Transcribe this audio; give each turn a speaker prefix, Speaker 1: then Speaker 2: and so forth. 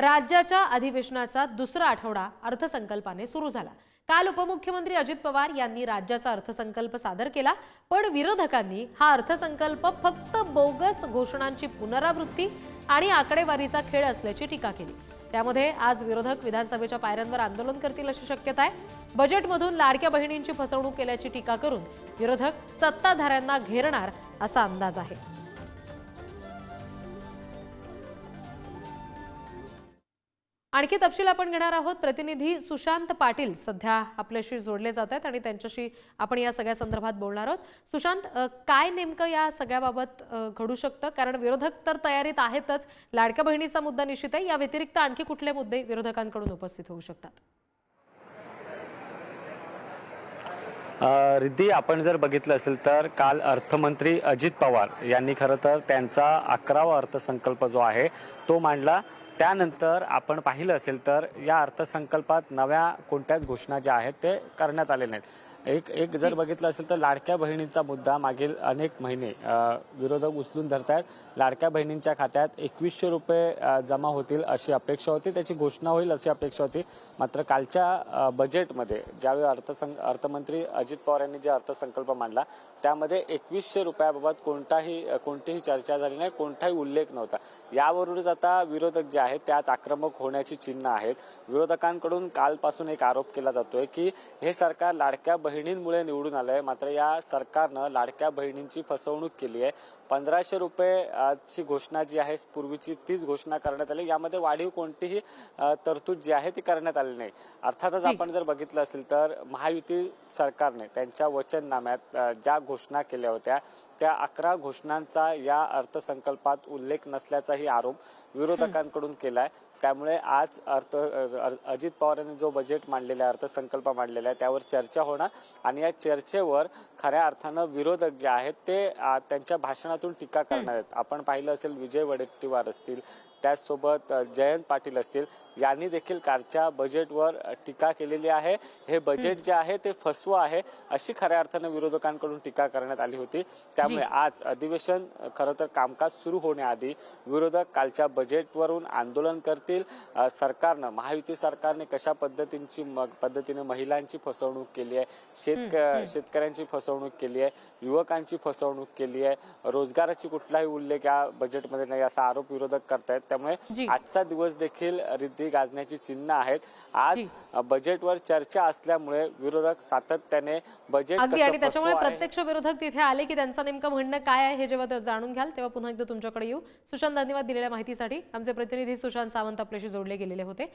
Speaker 1: राज्याच्या अधिवेशनाचा दुसरा आठवडा अर्थसंकल्पाने सुरू झाला. काल उपमुख्यमंत्री अजित पवार यांनी राज्याचा अर्थसंकल्प सादर केला पण विरोधकांनी हा अर्थसंकल्प फक्त बोगस घोषणांची पुनरावृत्ती आणि आकडेवारीचा खेळ असल्याची टीका केली. त्यामध्ये आज विरोधक विधानसभेच्या पायऱ्यांवर आंदोलन करतील अशी शक्यता आहे. बजेटमधून लाडक्या बहिणींची फसवणूक केल्याची टीका करून विरोधक सत्ताधाऱ्यांना घेरणार असा अंदाज आहे. आणखी तपशील आपण घेणार आहोत. प्रतिनिधी सुशांत पाटील सध्या आपल्याशी जोडले जात आहेत आणि त्यांच्याशी आपण या सगळ्या संदर्भात बोलणार आहोत. सुशांत काय नेमकं या सगळ्याबाबत घडू शकतं? कारण विरोधक तर तयारीत आहेतच. लाडक्या बहिणीचा मुद्दा निश्चित आहे. या व्यतिरिक्त आणखी कुठले मुद्दे विरोधकांकडून उपस्थित होऊ शकतात?
Speaker 2: रिद्धी आपण जर बघितलं असेल तर काल अर्थमंत्री अजित पवार यांनी खरं तर त्यांचा अकरावा अर्थसंकल्प जो आहे तो मांडला. त्यानंतर आपण पाहिलं असेल तर या अर्थसंकल्पात नव्या कोणत्याच घोषणा ज्या आहेत ते करण्यात आले नाहीत. एक एक जर बघितलं असेल तर लाडक्या बहिणींचा मुद्दा मागील अनेक महिने विरोधक उचलून धरतायत. लाडक्या बहिणींच्या खात्यात एकवीसशे रुपये जमा होतील अशी अपेक्षा होती. त्याची घोषणा होईल अशी अपेक्षा होती. मात्र कालच्या बजेटमध्ये ज्यावेळी अर्थसंक अर्थमंत्री अजित पवार यांनी जे अर्थसंकल्प मांडला त्यामध्ये एकवीसशे रुपयाबाबत कोणताही कोणतीही चर्चा झाली नाही कोणताही उल्लेख नव्हता. यावरूनच आता विरोधक जे आहेत त्याच आक्रमक होण्याची चिन्ह आहेत. विरोधकांकडून कालपासून एक आरोप केला जातोय की हे सरकार लाडक्या बहिणींमुळे निवडून आलंय. मात्र या सरकारनं लाडक्या बहिणींची फसवणूक केली आहे पंधराशे रुपये अ, ची घोषणा जी आहे पूर्वीची तीच घोषणा करण्यात आली. यामध्ये वाढीव कोणतीही तरतूद जी आहे ती करण्यात आली नाही. अर्थातच आपण जर बघितलं असेल तर महायुती सरकारने त्यांच्या वचननाम्यात ज्या घोषणा केल्या होत्या त्या अकरा घोषणांचा या अर्थसंकल्पात उल्लेख नसल्याचाही आरोप विरोधकांकडून केलाय. त्यामुळे आज अर्थ अजित पवार यांनी जो बजेट मांडलेला आहे अर्थसंकल्प मांडलेला आहे त्यावर चर्चा होणार. आणि या चर्चेवर खऱ्या अर्थानं विरोधक जे आहेत ते त्यांच्या भाषणातून टीका करणार आहेत. आपण पाहिलं असेल विजय वडेट्टीवार असतील त्याचसोबत जयंत पाटील असतील. यांनी देखील कालच्या बजेटवर टीका केलेली आहे. हे बजेट जे आहे ते फसवं आहे अशी खऱ्या अर्थानं विरोधकांकडून टीका करण्यात आली होती. त्यामुळे आज अधिवेशन खरं तर कामकाज सुरू होण्याआधी विरोधक कालच्या बजेटवरून आंदोलन करतील. सरकारनं महायुती सरकारने कशा पद्धतींची पद्धतीने महिलांची फसवणूक केली आहे शेतक शेतकऱ्यांची फसवणूक केली आहे युवकांची फसवणूक केली आहे रोजगाराची कुठलाही उल्लेख या बजेटमध्ये नाही असा आरोप विरोधक करतायत. त्यामुळे. आजचा दिवस देखील रिद्धी गाजण्याची चिन्ह आहेत. आज बजेटवर चर्चा असल्यामुळे विरोधक सातत्याने बजेट
Speaker 1: अगदी आणि त्याच्यामुळे प्रत्यक्ष विरोधक तिथे आले की त्यांचं नेमकं म्हणणं काय आहे हे जेव्हा जाणून घ्याल तेव्हा पुन्हा एकदा तुमच्याकडे येऊ. सुशांत धन्यवाद दिलेल्या माहितीसाठी. आमचे प्रतिनिधी सुशांत सावंत आपल्याशी जोडले गेलेले होते.